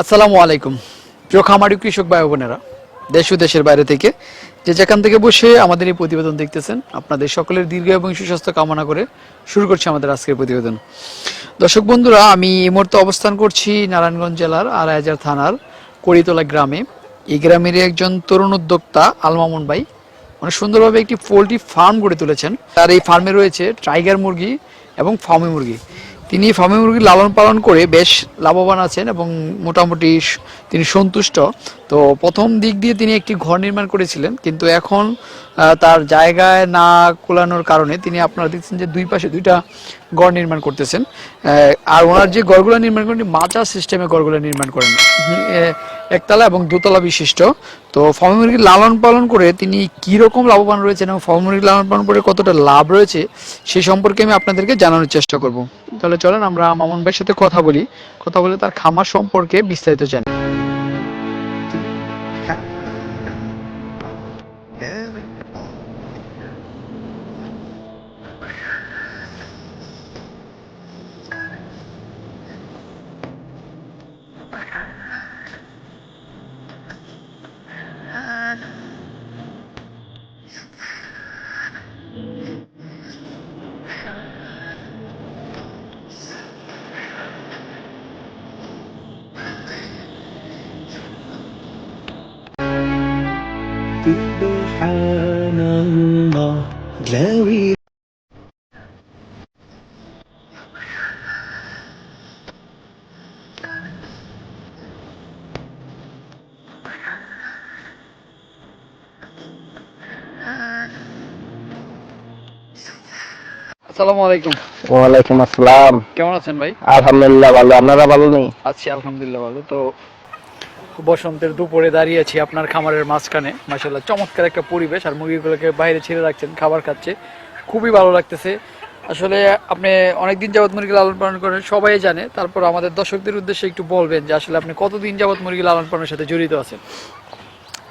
আসসালামু আলাইকুম। প্রিয় খামারি, কৃষক ভাই বোনেরা, দেশ ও দেশের বাইরে থেকে যে যেখান থেকে বসে আমাদের এই প্রতিবেদন দেখতেছেন, আপনাদের সকলের দীর্ঘ এবং সুস্বাস্থ্য কামনা করে শুরু করছি আমাদের আজকের প্রতিবেদন। দর্শক বন্ধুরা, আমি এই মুহূর্তে অবস্থান করছি নারায়ণগঞ্জ জেলার আড়াইহাজার থানার কড়িতলা গ্রামে। এই গ্রামের একজন তরুণ উদ্যোক্তা আলমামুন ভাই অনেক সুন্দরভাবে একটি পোলট্রি ফার্ম গড়ে তুলেছেন। তার এই ফার্মে রয়েছে টাইগার মুরগি এবং ফার্মি মুরগি। তিনি ফার্মে মুরগি লালন পালন করে বেশ লাভবান আছেন এবং মোটামুটি তিনি সন্তুষ্ট। তো প্রথম দিক দিয়ে তিনি একটি ঘর নির্মাণ করেছিলেন, কিন্তু এখন তার জায়গায় না কোলানোর কারণে তিনি আপনারা দেখছেন যে দুই পাশে দুইটা ঘর নির্মাণ করতেছেন। আর ওনার যে ঘরগুলো নির্মাণ করেন মাচা সিস্টেমে ঘরগুলো নির্মাণ করেন। একতলা এবং দোতলা বিশিষ্ট। তো ফার্মি মুরগি লালন পালন করে তিনি কি রকম লাভবান রয়েছেন এবং ফার্মি মুরগি লালন পালন করে কতটা লাভ রয়েছে সেই সম্পর্কে আমি আপনাদেরকে জানানোর চেষ্টা করব। তাহলে চলেন আমরা মামুন ভাইয়ের সাথে কথা বলি। কথা বলে তার খামার সম্পর্কে বিস্তারিত জানি। Glory আসসালামু আলাইকুম। ওয়ালাইকুম আসসালাম। কেমন আছেন ভাই? আলহামদুলিল্লাহ ভালো। আপনারা ভালো নেই? আছি আলহামদুলিল্লাহ ভালো। তো বসন্তের দুপুরে দাঁড়িয়ে আছি আপনার খামারের মাঝখানে। মাসাল্লাহ চমৎকার একটা পরিবেশ আর মুরগিগুলোকে বাইরে ছেড়ে রাখছেন খাবার খাচ্ছে। খুবই ভালো লাগতেছে। আসলে আপনি অনেকদিন যাবত মুরগি লালন পালন করেন সবাই জানে। তারপর আমাদের দর্শকদের উদ্দেশ্যে একটু বলবেন যে আসলে আপনি কতদিন যাবত মুরগি লালন পালনের সাথে জড়িত আছেন?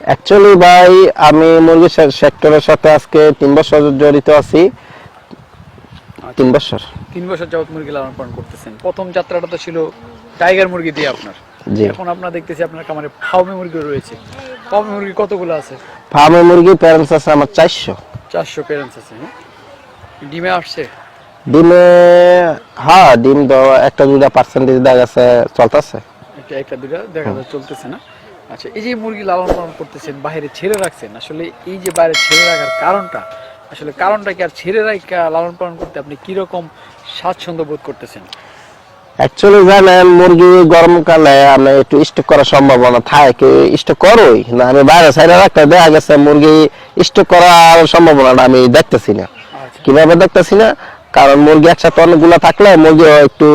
অ্যাকচুয়ালি ভাই আমি মুরগি সেক্টরের সাথে আজকে তিন বছর জড়িত আছি। তিন বছর। তিন বছর যাবত মুরগি লালন পালন করতেছেন। প্রথম যাত্রাটা তো ছিল টাইগার মুরগি দিয়ে আপনার। এখন আপনার দেখতেছি আপনার খামারে ফাউমি মুরগি রয়েছে। ফাউমি মুরগি কতগুলো আছে? ফার্মে মুরগি প্যারেন্টস আছে আমার চারশো। চারশো পেরেন্টস আছে হ্যাঁ? ডিমে আসছে? ডিমে হ্যাঁ ডিম তো একটা দুটা পার্সেন্টেজ দেখা গেছে চলতেছে। একটা দুটা দেখা যায় চলতেছে না। আচ্ছা এই যে মুরগি লালন পালন করতেছেন বাইরে ছেড়ে রাখছেন আসলে এই যে বাইরে ছেড়ে রাখার কারণটা আসলে কারণটা কি আর ছেড়ে রাখা লালন পালন করতে আপনি কি রকম স্বাচ্ছন্দ্য বোধ করতেছেন? অ্যাকচুয়ালি জানেন মুরগি গরমকালে আমি একটু স্টক করার সম্ভাবনা থাকে স্টক করোই? না আমি বাইরে সাইডে রাখতে দেখা গেছে মুরগি স্টক করার সম্ভাবনাটা আমি দেখতেছি না। আচ্ছা। কীভাবে দেখতেছি না? কারণ মুরগি একসাথে অনেকগুলো থাকলে মুরগি একটু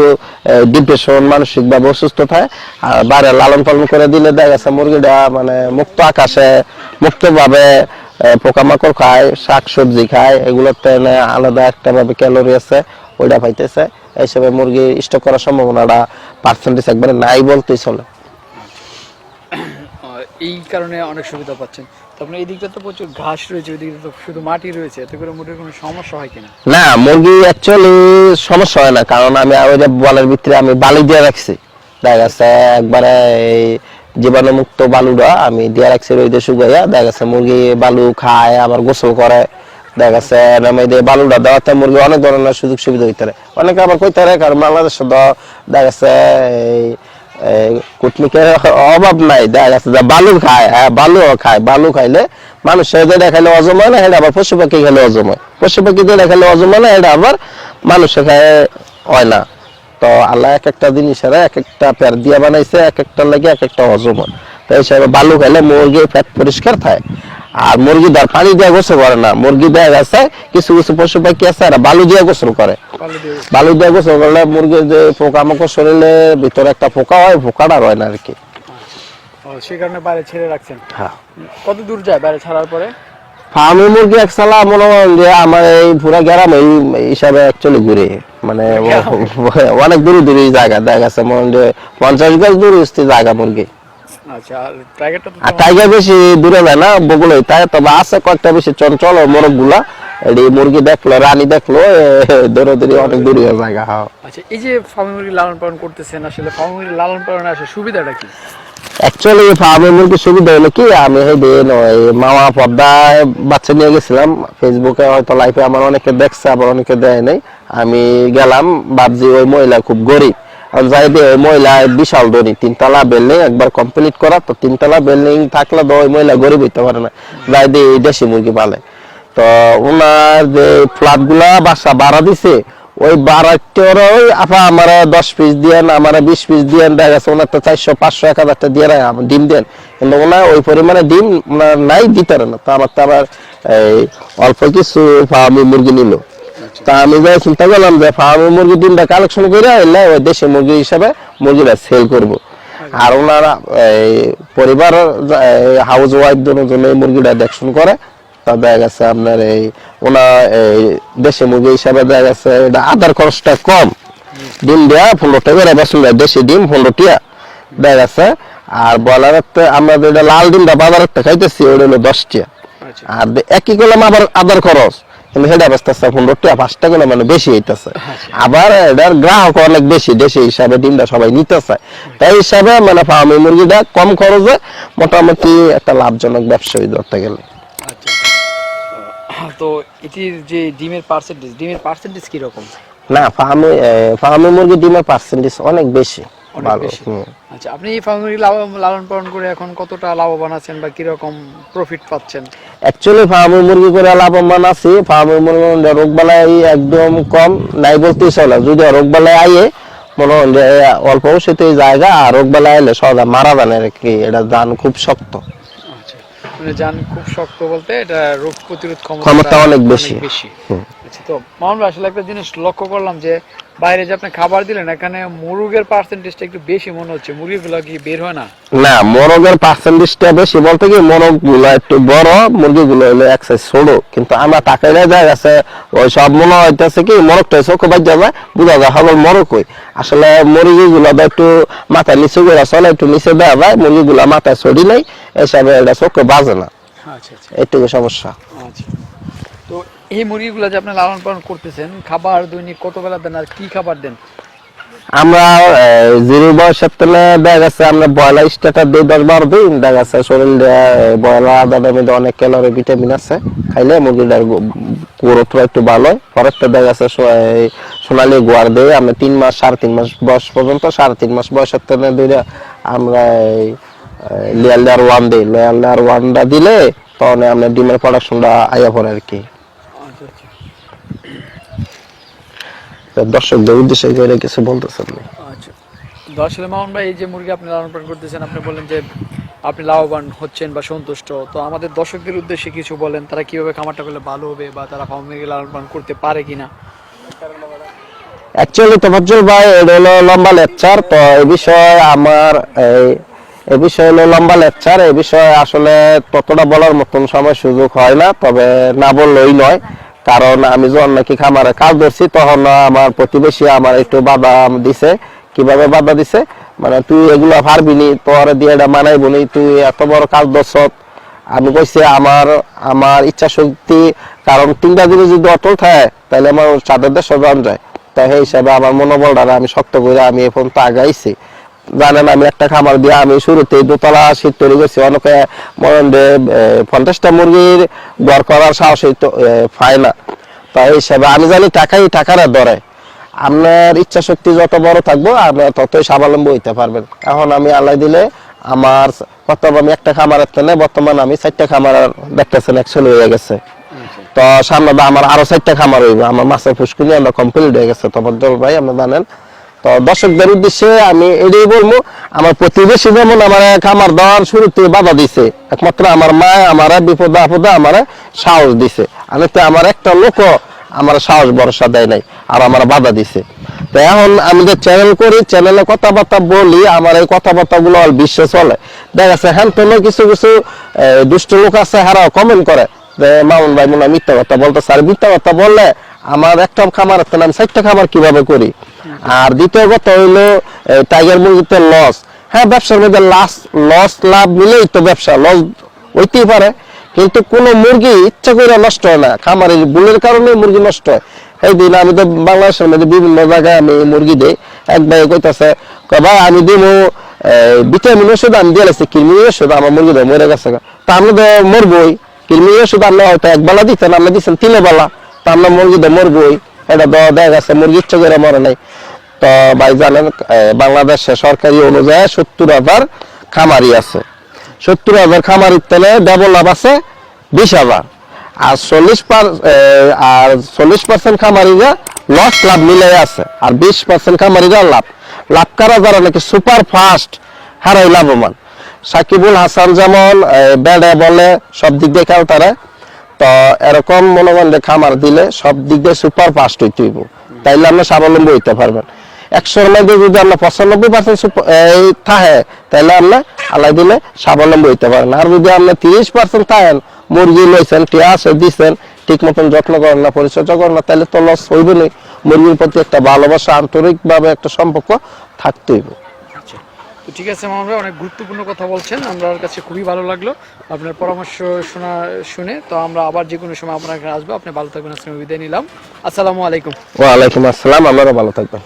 ডিপ্রেশন মানসিক ভাবে অসুস্থ থাকে। আর বাইরে লালন পালন করে দিলে দেখা গেছে মুরগিটা মানে মুক্ত আকাশে মুক্ত ভাবে পোকামাকড় খায় শাক সবজি খায় এগুলোতে আলাদা একটা ভাবে ক্যালোরি আছে ওইটা পাইতেছে। এইসবে মুরগি স্টক করার সম্ভাবনাটা পার্সেন্টেজ একবারে নাই বলতেই চলে। এই কারণে অনেক সুবিধা পাচ্ছেন। এই দিকটা তো প্রচুর ঘাস রয়েছে ওই দিকটা তো শুধু মাটি রয়েছে এতে করে মোটের কোনো সমস্যা হয় কিনা? না মুরগি অ্যাকচুয়ালি সমস্যা হয় না কারণ আমি ওই যে বলের ভিতরে আমি বালি দিয়ে রাখছি। দেখা গেছে একবারে এই জীবাণুমুক্ত বালুটা আমি দিয়ে রাখছি রইদে শুকাইয়া দেখা গেছে মুরগি বালু খায় আবার গোসল করে। দেখা দিয়ে বালুটা দেওয়াতে মুরগি অনেক ধরনের সুযোগ সুবিধা হইতে অনেকে আবার কইতে কারণ বাংলাদেশে তো দেখা কুটনিকের অভাব নাই। দেখা গেছে যে বালু খায় হ্যাঁ খায়। বালু খাইলে মানুষের যেটা খাইলে অজম হয় না এটা আবার পশু পাখি খেলে অজম হয়। পশু পাখি যেটা খাইলে অজম হয় না এটা আবার মানুষে খায়, হয় না। তো আল্লাহ এক একটা জিনিসের এক একটা পেয়ার দিয়া বানাইছে, এক একটা লাগে এক একটা হয়। তো হিসাবে বালু খাইলে মুরগির পেট পরিষ্কার থাকে। আর মুরগি ধর পানি দিয়ে গোসল করে না। মুরগি দেয়া গেছে কিছু কিছু পশু পাখি আছে এরা বালু দিয়ে গোসল করে। বালু দিয়ে গোসল। করলে মুরগির যে পোকামাকড় শরীরে ভিতরে একটা পোকা হয় পোকাটা হয় না আর কি সেই কারণে বাইরে ছেড়ে রাখছেন? হ্যাঁ। কত দূর যায় বাইরে ছাড়ার পরে? ফার্মি মুরগি একসালা মনে করেন যে আমার এই পুরা গ্রাম এই হিসাবে অ্যাকচুয়ালি ঘুরে। মানে অনেক দূরে দূরে জায়গা। দেখা গেছে মনে হয় পঞ্চাশ গজ দূরে জায়গা মুরগি। আচ্ছা আর টাইগার বেশি দূরে যায় না? বগুলোই তাই তবে আছে কয়েকটা বেশি চঞ্চল ও মোরগগুলা এটি মুরগি দেখল রানী দেখল দৌড়ে দৌড়ে অনেক দূরে জায়গা হ্যাঁ। আচ্ছা এই যে ফার্মি মুরগি লালন পালন করতেছেন আসলে ফার্মি মুরগি লালন পালনের আসলে সুবিধাটা কি? অ্যাকচুয়ালি ফার্মের মুরগি সুবিধা হলো কি আমি এই দিন ওই মামা পদ্মায় বাচ্চা নিয়ে গেছিলাম ফেসবুকে হয়তো লাইফে আমার অনেকে দেখছে আবার অনেকে দেয় নাই। আমি গেলাম ভাবছি ওই মহিলা খুব গরিব। আর যাই দিয়ে ওই মহিলা বিশাল ধনী তিনতলা বিল্ডিং একবার কমপ্লিট করা তো তিনতলা বিল্ডিং থাকলে তো ওই মহিলা গরিব হইতে পারে না। যাই দিয়ে এই দেশি মুরগি পালে। তো ওনার যে ফ্ল্যাটগুলা বাসা ভাড়া দিছে ওই বারাটার ওই আপা আমার দশ পিস দিয়েন আমার বিশ পিস দিয়েন দেখা গেছে ওনার তো চারশো পাঁচশো এক হাজারটা দিয়ে রাখে, ডিম দেন। কিন্তু ওনার ওই পরিমাণে ডিম নাই দিতে না। তো আমার তো আবার এই অল্প কিছু ফার্মি মুরগি নিল। তা আমি যাই চিন্তা করলাম যে ফার্মি মুরগি ডিমটা কালেকশন করে এলে ওই দেশি মুরগি হিসাবে মুরগিটা সেল করব। আর ওনারা এই পরিবার হাউস ওয়াইফ জন্য এই মুরগিটা দেখশন করে। তা দেখা গেছে আপনার এই ওনা এই দেশি মুরগি হিসাবে দেখা গেছে এটা আদার খরচটা কম। ডিম দেয়া পনেরো টাকা করে বেসন দেয় দেশি ডিম পনেরো টিয়া দেখা গেছে আর বয়লারের তো আমরা যেটা লাল ডিমটা বাজারের খাইতেছি ওটা হলো দশ টিয়া আচ্ছা। আর একই করলাম আবার আদার খরচ। কিন্তু সেটা বেচতেছে পনেরো টিয়া পাঁচ টাকা মানে বেশি হইতেছে। আবার এটার গ্রাহক অনেক বেশি দেশি হিসাবে ডিমটা সবাই নিতে চায় তাই হিসাবে মানে ফার্মি মুরগিটা কম খরচে মোটামুটি একটা লাভজনক ব্যবসায়ী ধরতে গেলে। আচ্ছা তো এটির যে ডিমের পার্সেন্টেজ ডিমের পার্সেন্টেজ কি রকম না ফার্মে ফার্মে মুরগি ডিমের পার্সেন্টেজ অনেক বেশি। ভালো আচ্ছা আপনি এই ফার্মি মুরগি লাভ- লালন পালন করে এখন কতটা লাভবান আছেন বা কি রকম প্রফিট পাচ্ছেন অ্যাকচুয়ালি ফার্মে মুরগি করে লাভবান আছি। ফার্মে মুরগি একদম কম নাই বলতেই চলে। যদি আইয়ে মনে হয় অল্প ওষুধে জায়গা আর রোগ বালাই আইলে সহজে মারা যান আর কি এটা জান খুব শক্ত। আচ্ছা মানে জান খুব শক্ত বলতে এটা রোগ প্রতিরোধ ক্ষমতা অনেক বেশি। বেশি। আচ্ছা তো মামুন আসলে একটা জিনিস লক্ষ্য করলাম যে বাইরে যে আপনি খাবার দিলেন এখানে মুরগের পার্সেন্টেজটা একটু বেশি মনে হচ্ছে। মুরগিগুলো কি বের হয় না? না মোরগের পার্সেন্টেজটা বেশি বলতে কি মোরগগুলো একটু বড় মুরগি গুলো হলো এক size ছোট। কিন্তু আমরা টাকাইলে যায় আছে ওই সব মনে হইতেছে কি মোরগটা চোখ বাজ যাবে বুঝা যায় হলো মোরগ কই। আসলে মুরগি গুলো একটু মাথা নিচু করে চলে একটু নিচে দেওয়া যায় মুরগি গুলো মাথায় ছড়ি নাই এসবে এটা চোখে বাজে না। আচ্ছা আচ্ছা। এইটুকু সমস্যা। আচ্ছা। তো এই মুরগিগুলো যে আপনি লালন পালন করতেছেন, খাবার দৈনিক কত বেলা দেন আর কি খাবার দেন? আমরা জিরো বয়সের তেলে দেখা গেছে আমরা বয়লা স্টার্টার দিই দশ বারো দিন দেখা গেছে শরীর বয়লা আদার মধ্যে অনেক ক্যালোরি, ভিটামিন আছে। খাইলে মুরগিটার গ্রোথটা একটু ভালো পরেরটা দেখা গেছে সোনালি গোয়ার দিয়ে আমরা তিন মাস, সাড়ে তিন মাস বয়স পর্যন্ত, সাড়ে তিন মাস বয়সের তেলে দিলে আমরা এই লিয়াল দেয়ার ওয়ান দিই লিয়াল দেয়ার ওয়ানটা দিলে তখন আমরা ডিমের প্রোডাকশনটা আইয়া পড়ে আর কি আচ্ছা আচ্ছা তো দর্শকদের উদ্দেশ্যে করে কিছু বলতেছেন আচ্ছা। আসলে মামুন ভাই এই যে মুরগি আপনি লালন পালন করতেছেন আপনি বললেন যে আপনি লাভবান হচ্ছেন বা সন্তুষ্ট। তো আমাদের দর্শকদের উদ্দেশ্যে কিছু বলেন তারা কীভাবে খামারটা করলে ভালো হবে বা তারা ফার্ম মুরগি লালন পালন করতে পারে কিনা? অ্যাকচুয়ালি তোফাজ্জল ভাই এটা হলো লম্বা লেকচার তো এই বিষয়ে আমার এই এ বিষয়ে হলো লম্বা লেকচার এই বিষয়ে আসলে ততটা বলার মতন সময় সুযোগ হয় না তবে না বললেই নয়। কারণ আমি যখন নাকি খামারে কাজ ধরছি, তখন আমার প্রতিবেশী আমার একটু বাধা দিছে। কীভাবে বাধা দিছে? মানে তুই এগুলো পারবি নি, তোর দিয়ে এটা মানাইব নি, তুই এত বড় কাজ ধরছ। আমি কইছি, আমার আমার ইচ্ছা শক্তি কারণ তিনটা জিনিস যদি অটল থাকে তাহলে আমার চাঁদের দেশ যায়। তাই হিসাবে আমার মনোবলটা আমি শক্ত করে আমি এখন তো আগাইছি। জানেন, আমি একটা খামার দিয়ে আমি শুরুতে দোতলা শীত তৈরি করছি। অনেকে মনে পঞ্চাশটা মুরগির গড় করার সাহস তো পায় না। তাই এই হিসাবে আমি জানি টাকাই টাকার ধরে আপনার ইচ্ছা শক্তি যত বড় থাকব আপনার ততই স্বাবলম্বী হইতে পারবেন। এখন আমি আল্লাহ দিলে আমার বর্তমান আমি একটা খামারের তেনে বর্তমান আমি চারটা খামার দেখতেছেন একচুয়ালি হয়ে গেছে। তো সামনে তো আমার আরও চারটা খামার হইবে। আমার মাছের পুষ্কুনি আমরা কমপ্লিট হয়ে গেছে। তফাজ্জল ভাই, আপনি জানেন তো দর্শকদের উদ্দেশ্যে আমি এটাই বলব, আমার প্রতিবেশী যেমন আমার খামার দেওয়ার শুরুতে বাধা দিছে, একমাত্র আমার মা, আমার বিপদ আপদে আমার সাহস দিছে। আমি তো আমার একটা লোক আমার সাহস ভরসা দেয় নাই আর আমার বাধা দিছে। তো এখন আমি যে চ্যানেল করি চ্যানেলে কথাবার্তা বলি, আমার এই কথাবার্তা গুলো বিশ্বে চলে। দেখা যাচ্ছে হ্যান তোমরা কিছু কিছু দুষ্ট লোক আছে হারা কমেন্ট করে। মামুন ভাই মনে মিথ্যা কথা বলতেছে। স্যার মিথ্যা কথা বললে আমার একটা খামার আছে আমি চারটা খামার কীভাবে করি? আর দ্বিতীয় কথা এই টাইগার মুরগিতে লস হ্যাঁ ব্যবসার মধ্যে লাস লস লাভ মিলেই তো ব্যবসা লস হইতেই পারে। কিন্তু কোন মুরগি ইচ্ছা করে নষ্ট হয় না। খামারের বুলের কারণে মুরগি নষ্ট হয়। এই দিন আমি তো বাংলাদেশের মধ্যে বিভিন্ন জায়গায় আমি মুরগি দিই। এক ভাই কইতাছে ভাই, আমি দিব ভিটামিন ওষুধ আমি দিয়ে লাগছি কৃমি ওষুধ, আমার মুরগি মরে গেছে তা আমরা তো মরবই। কৃমি ওষুধ আমরা হয়তো এক বেলা দিচ্ছেন আমরা দিচ্ছেন তিনে বেলা। তা আমরা মুরগি এটা গেছে মুরগি ইচ্ছা মরে নাই। তো ভাই জানেন বাংলাদেশে সরকারি অনুযায়ী সত্তর হাজার খামারি আছে। সত্তর হাজার খামারির তেলে ডেভেলপ আছে বিশ হাজার। আর চল্লিশ আর চল্লিশ পার্সেন্ট খামারিরা লস লাভ মিলে আছে। আর বিশ পার্সেন্ট খামারিরা লাভ। লাভ করা যারা নাকি সুপার ফাস্ট হারাই লাভবান। সাকিবুল হাসান যেমন এ, ব্যাডে বলে সব দিক দিয়ে তারা তো এরকম মনোবল খামার দিলে সব দিক দিয়ে সুপার ফাস্ট হইতে হইব। তাইলে আমরা স্বাবলম্বী হইতে পারবেন। একশোর মধ্যে যদি আমরা পঁচানব্বই পার্সেন্ট থাকে তাহলে আমরা আল্লাহ দিলে স্বাবলম্বী হইতে পারেন আর যদি আমরা তিরিশ পার্সেন্ট থাকেন, মুরগি লইছেন টিয়া আছে দিচ্ছেন ঠিক মতন যত্ন করেন না, পরিচর্যা করেন না তাহলে তো লস হইবে মুরগির প্রতি একটা ভালোবাসা, আন্তরিকভাবে একটা সম্পর্ক থাকতে হইব। আচ্ছা তো ঠিক আছে ভাই, অনেক গুরুত্বপূর্ণ কথা বলছেন। আমার কাছে খুবই ভালো লাগল। আপনার পরামর্শ শোনা, শুনে তো আমরা আবার যে কোনো সময় আপনার কাছে আসব। আপনি ভালো থাকবেন আজকে বিদায় নিলাম। আসসালামু আলাইকুম। ওয়ালাইকুম আসসালাম আপনারা ভালো থাকবেন।